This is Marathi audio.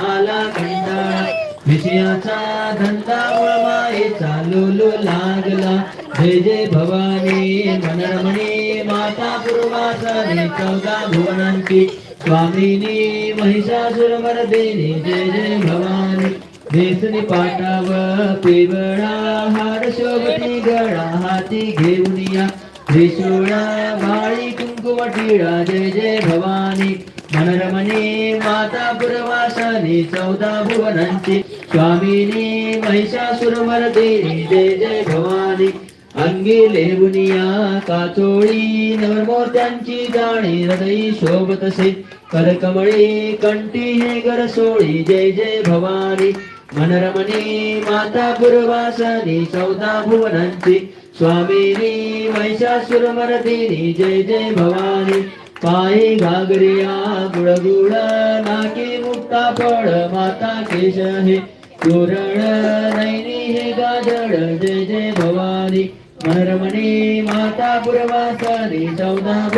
आला कंटाळा विषयाचा धंदा माये चालू लागला. जय जय भवानी मनरमणी माता पूर्वासने चौदा भुवनांची स्वामिनी महिषासुरमर्दिनी जय जय भवानी. देसनी पाटाव पिवळा हार शोभती गळा हाती घेऊन या. त्रिशूळा बाळी कुंकुमटिळा जय जय भवानी. मनरमणी माता पुरवासनी चौदा भुवनांची स्वामिनी महिषासुरमर्दिनी जय जय भवानी. अंगी लेबुनिया काचोळी नवरमोत्यांची जाणी हृदयी शोभतसे करकमळी कंठी हे गरसोळी जय जय भवानी. मनरमणी माता पुरवासनी चौदा भुवनांची स्वामिनी महिषासुरमर्दिनी जय जय भवानी. पायी घागरिया गुळगुळ नाकी मुक्ता फळ माता केश हे. तोरण नैनी हे गाजळ जय जय भवानी. मनरमणी माता पुरवासनी चौदा